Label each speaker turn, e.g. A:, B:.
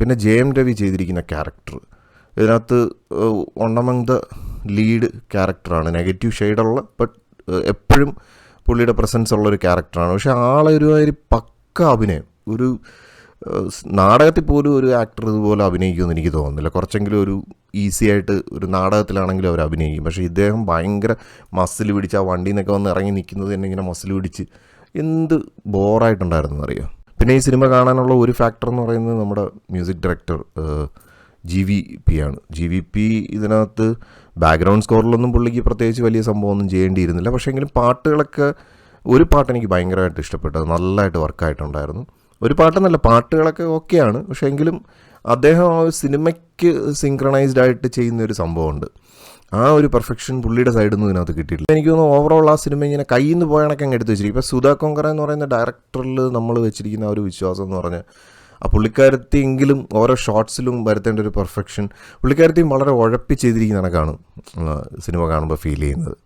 A: പിന്നെ J M Ravi ചെയ്തിരിക്കുന്ന character. ഇതിനകത്ത് ഒണ്ണമങ് ദ ലീഡ് ക്യാരക്ടറാണ്. നെഗറ്റീവ് ഷെയ്ഡുള്ള ബട്ട് എപ്പോഴും പുള്ളിയുടെ പ്രസൻസ് ഉള്ള ഒരു ക്യാരക്ടറാണ്. പക്ഷെ ആളെ ഒരുമാതിരി പക്ക അഭിനയം. ഒരു നാടകത്തിൽ പോലും ഒരു ആക്ടർ ഇതുപോലെ അഭിനയിക്കുമെന്ന് എനിക്ക് തോന്നുന്നില്ല. കുറച്ചെങ്കിലും ഒരു ഈസി ആയിട്ട് ഒരു നാടകത്തിലാണെങ്കിലും അവർ അഭിനയിക്കും. പക്ഷേ ഇദ്ദേഹം ഭയങ്കര മസിൽ പിടിച്ച് ആ വണ്ടിയിൽ നിന്നൊക്കെ വന്ന് ഇറങ്ങി നിൽക്കുന്നത് തന്നെ ഇങ്ങനെ മസിൽ പിടിച്ച് എന്ത് ബോറായിട്ടുണ്ടായിരുന്നു അറിയാം പിന്നെ ഈ സിനിമ കാണാനുള്ള ഒരു ഫാക്ടർ എന്ന് പറയുന്നത് നമ്മുടെ music director G V P ആണ്. ജി വി പി ഇതിനകത്ത് ബാക്ക്ഗ്രൗണ്ട് സ്കോറിലൊന്നും പുള്ളിക്ക് പ്രത്യേകിച്ച് വലിയ സംഭവമൊന്നും ചെയ്യേണ്ടിയിരുന്നില്ല. പക്ഷേ എങ്കിലും പാട്ടുകളൊക്കെ ഒരു പാട്ട് എനിക്ക് ഭയങ്കരമായിട്ട് ഇഷ്ടപ്പെട്ടത്. നല്ലതായിട്ട് വർക്കായിട്ടുണ്ടായിരുന്നു ഒരു പാട്ടെന്നല്ല പാട്ടുകളൊക്കെ ഓക്കെയാണ് പക്ഷേ എങ്കിലും അദ്ദേഹം ആ സിനിമയ്ക്ക് സിങ്ക്രണൈസ്ഡ് ആയിട്ട് ചെയ്യുന്ന ഒരു സംഭവമുണ്ട്. ആ ഒരു പെർഫെക്ഷൻ പുള്ളിയുടെ സൈഡിൽ നിന്ന് ഇതിനകത്ത് കിട്ടിയിട്ടില്ല. എനിക്ക് തോന്നുന്നു ഓവറോൾ ആ സിനിമ ഇങ്ങനെ കയ്യിൽ നിന്ന് പോയണക്കെ അങ്ങ് എടുത്ത് വെച്ചിരിക്കും. ഇപ്പോൾ സുധാ കൊങ്കറ എന്ന് പറയുന്ന ഡയറക്ടറിൽ നമ്മൾ വെച്ചിരിക്കുന്ന ഒരു വിശ്വാസം എന്ന് പറഞ്ഞാൽ ആ പുള്ളിക്കാരത്തി എങ്കിലും ഓരോ ഷോർട്സിലും വരുത്തേണ്ട ഒരു പെർഫെക്ഷൻ പുള്ളിക്കാരത്തിയും വളരെ ഉഴപ്പി ചെയ്തിരിക്കുന്നതാണ് കാണും സിനിമ കാണുമ്പോൾ ഫീൽ ചെയ്യുന്നത്.